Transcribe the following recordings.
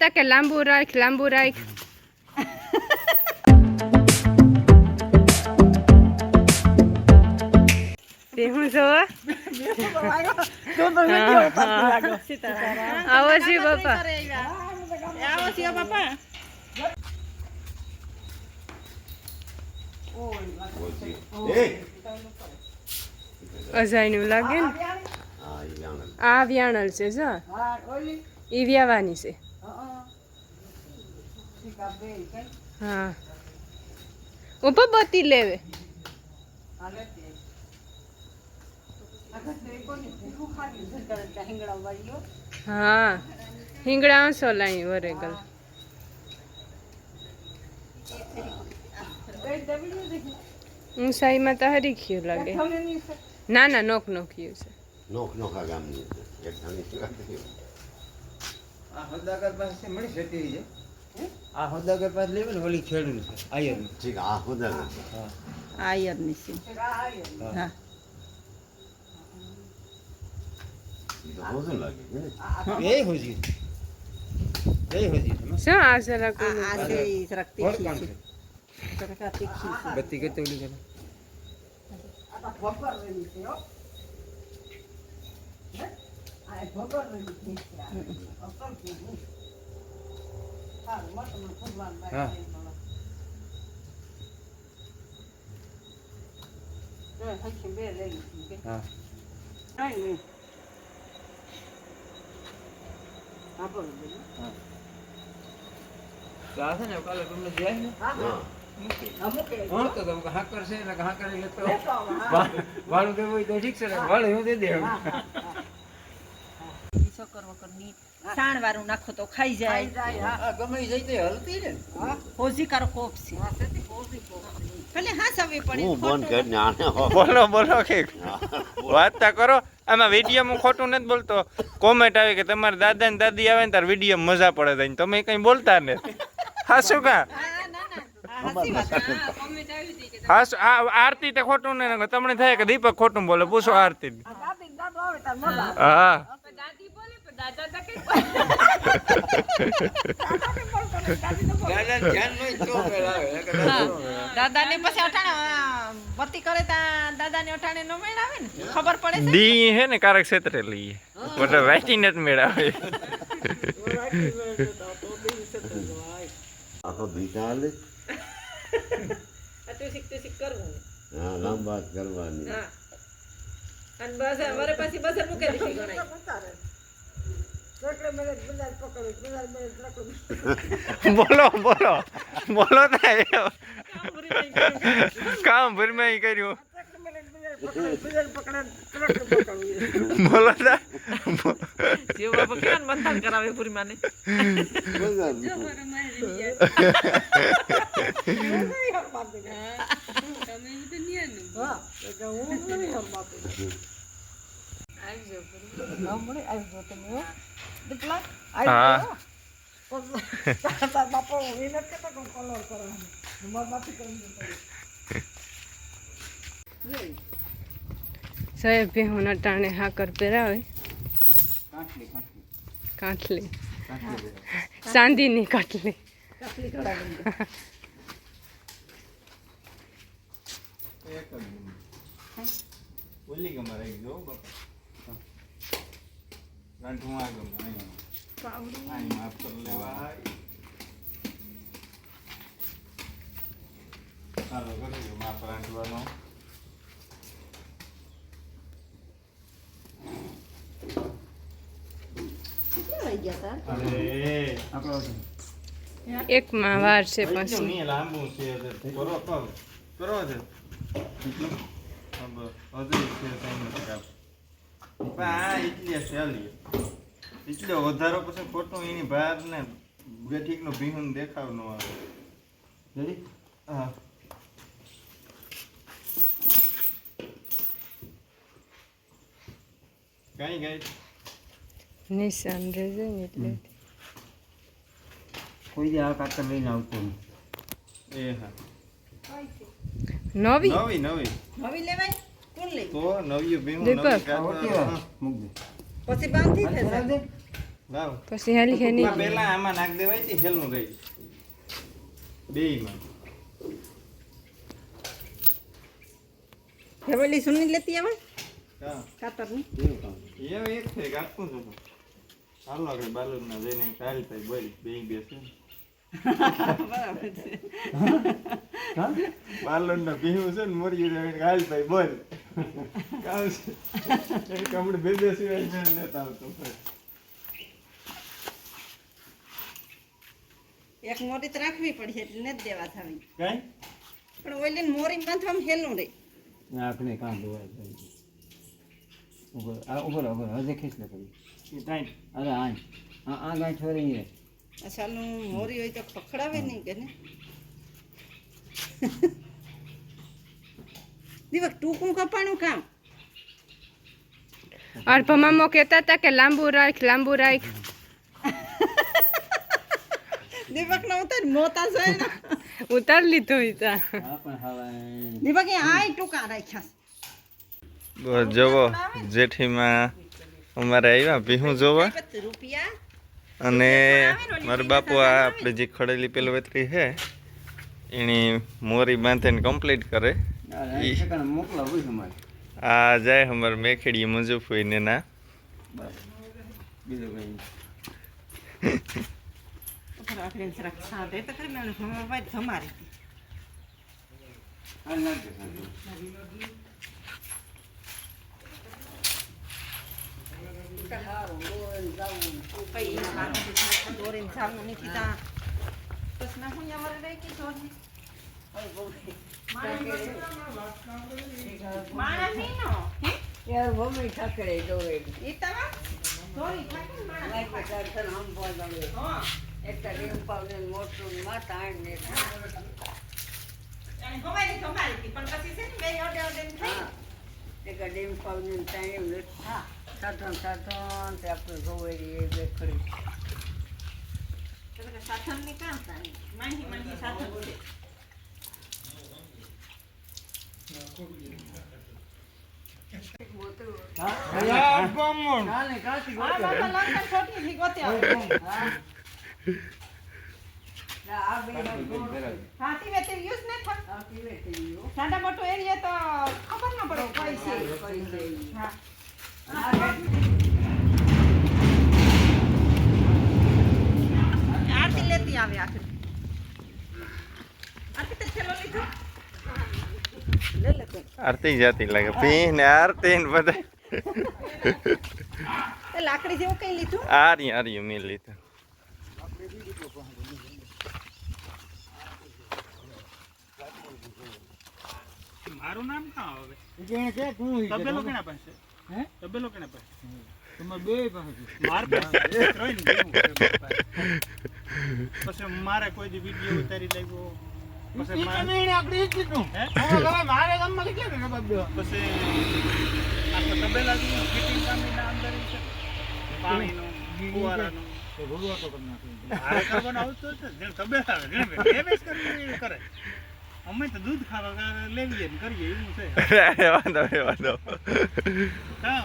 કે લાંબુ રાખ લાંબુ રાખ તે હું જોવા આવો છી બાપા અજાયનું લાગે ને આ વ્યાણલ છે જો ઈ વ્યાવાની છે હા. ઉપર બતી લેવે. હા. હિંગડા આંસો લાઈ વરેગલ ઊંચાઈમાં તો હરી ખીયું લાગે. ના ના નોક નોખ્યું છે. નોક નોખા ગામની એક ધણી આ હોદ્દાગર પાસે મળી જતી રહી છે? આ હોદ્દાગર પાસે લેવે ને ઓલી ખેડૂત છે આયર ઠીક આ ખુદા હા. આયરની છે. હા. તો હોતું લાગે હે ને? એ હોજી એ હોજી છે શું આ જરા આ કોઈ આ છે ઈ જરાક કોણ તીખી કોણ છે. છે. જરાક આ તીખી છે. બત્તી કરતો ઓલી કરે હા. હા. ને કાલે તમને જાય ને? હા તો તમે હાકર છે ને હાકર એટલે તો વાળું દેવું હોય તો ઠીક છે ને વાળું હું દે દે સકર વકરની સાણ વાળું નાખો તો ખાઈ જાય. ગમે ઈ જાય તો હલતી ને. હોજી કારો કોપ છે. ભલે હા સવે પડે હું બંધ કરીને આને બોલો બોલો કે વાત તા કરો. આમાં વીડિયો હું ખોટું નથી બોલતો. કોમેન્ટ આવે કે તમારા દાદા ને દાદી આવે ને તાર વીડિયો મજા પડે તઈને. તમે કઈ બોલતા ને. હા શું કા હા આ આરતી તે ખોટું ને તમને થાય કે દીપક ખોટું બોલે પૂછો આરતી હા. દાદા ધ્યાન નો તો મેળાવે કે દાદા નો મેળાવે. દાદા ને પછી અટાણે બત્તી કરે તા દાદા ને અટાણે નો? મેળ આવે ને ખબર પડે છે? દી હે ને કારક ક્ષેત્રે લઈએ. એટલે રાઈટી ને જ મેળાવે. આ તો હાલે. તું શીખ તું શીખ કરવું હા લાંબા કરવાની. હા. અને બસ વરે પછી બસ મૂકે દીધી ગણાય. બોલો બોલો. બોલો થાય કામ ભરમાઈ કર્યું. બોલો તા જીવ બાપા કેવા બંધન કરાવે પૂરી માને હા સાહેબ ભેહુના ટાણે હાકર પહેરાવે કાંઠલી કાંઠલી કાંઠલી કાંઠલી ચાંદીની કાંઠલી એક જ મિનિટ. ઓલી ગમે રહી ગયો બાપા ગાંઠું આ ગમે અહીંયા અહીં માફ કરી લેવા ચાલો કરી દો માફ રાંધવાનો અરે એકમાં વાર છે એકદમ પછી નહીં લાંબુ છે એટલે કરો કરો કરો છે હજુ છે ત્રણ ટકા. પણ આ એટલે ચાલી એટલે વધારો પછી ખોટું એની બહાર ને બેઠીકનું ભીહું દેખાવ ન આવે. હા. કઈ ગઈ નિશાન રહેજે ને એટલે. કોઈ દી આ કાતર લઈને આવતો એ હા. નવી? નવી નવી. નવી લેવાય? કોણ લે તો નવી ભીહું મૂક દે. પછી બાંધી દે. પછી હેલી હેલી. પેલા આમાં નાખ દેવાય છે હેલનું રહી બેયમાં. હેવલી સુની લેતી આવે? હા. કાતરની એ એક છે કાપવું છે. હાલો આપણે બાલુરના જઈને કાલ થઈ બોલ. બે બેસે. બાલુરના ભીહું છે ને મોરી કાલ બોલ. કામ છે. એ બે બે સિવાય લેતા આવતો એક મોરી તો રાખવી પડશે એટલે નથી દેવા થવી કઈ? પણ ઓલી મોરી બાંધવામાં હેલું રે. આપણે કામ ધોવાય ઉપર આ ઉપર ઉપર હજે ખેંચ લે એ અરે આ આ આ ગાંઠ વળી રે અચ્છા મોરી હોય તો પકડાવે નહીં કે ને? દીવક ટૂંકું કપાણું કામ? અર્પમામો કહેતા હતા કે લાંબુ રાખ લાંબુ રાખ દીપક નો ઉતાર મોતા છે ઉતાર લીધું ઈતા આ પણ હવે આય ટૂંકા રાખ્યા બસ જવો જેઠીમાં અમારે આવ્યા ભીહું જોવા. રૂપિયા અને મારા બાપુ આ આપણે જે ખડેલી પેલો વેતરી છે એની મોરી બાંધીને કમ્પ્લીટ કરે. આ જાય અમાર મેખેડી મંજુફોઈને ના બસ બીજું કઈ રાખીને જરાક સાંધે તો ખરી મેં હમણાં ભાઈ ધમારી હતી. હાલ નાખ દે સાંજે. કઈ એના હાથથી ઝાંખું દોરીને જાવું નથી તા. બસ ના હું અહીંયા વળી રહી ગઈ દોરી. માણસ ઈ નો. હે? યાર મમ્મી ઠકડે દોરેલી ઈ તમાર? દોરી થાકે ને માણસ લાઈક પાસે. દર્શન હમ બોલવે હા. ને ને હા. સાધન સાધન સાધનની કામ થાય. માંડી માંડી સાધન છે. કાચી આ બાબા લંકન છોટી થી ગોતે આવે. આ બે હાથી વેતી યુઝ ન થાય. આ પીવે થઈ સાડા મોટો એરિયા તો ખબર ન પડે કઈ છે. કરી દઈ હા. આરતી લેતી આવે આખી આરતી તે છેલ્લો લીધો લે લે તું. આરતી જાતી લાગે પી ને આરતી ને બધા એ લાકડી જેવું કઈ લીધું આરી આરી મેં લીધું મારું નામ કાં આવે તું તબેલો. કેના પાસે હે? તબેલો કેના પાસે તમારે બે પાસે માર ત્રણ. પછી મારે કોઈ દી વીડિયો ઉતારી લાગ્યો પછી મારે- આપણે કીધું. હે? મારે ગામમાં કેટલા ને? પછી તબેલા તબેલાનું ફિટિંગ કામની અંદર છે પાણીનું ફુવારાનું અમે તો દૂધ ખાવા લેવીએ કરીએ એવું છે. વાંધો વાંધો. હા.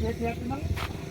જેથી આપી મળે?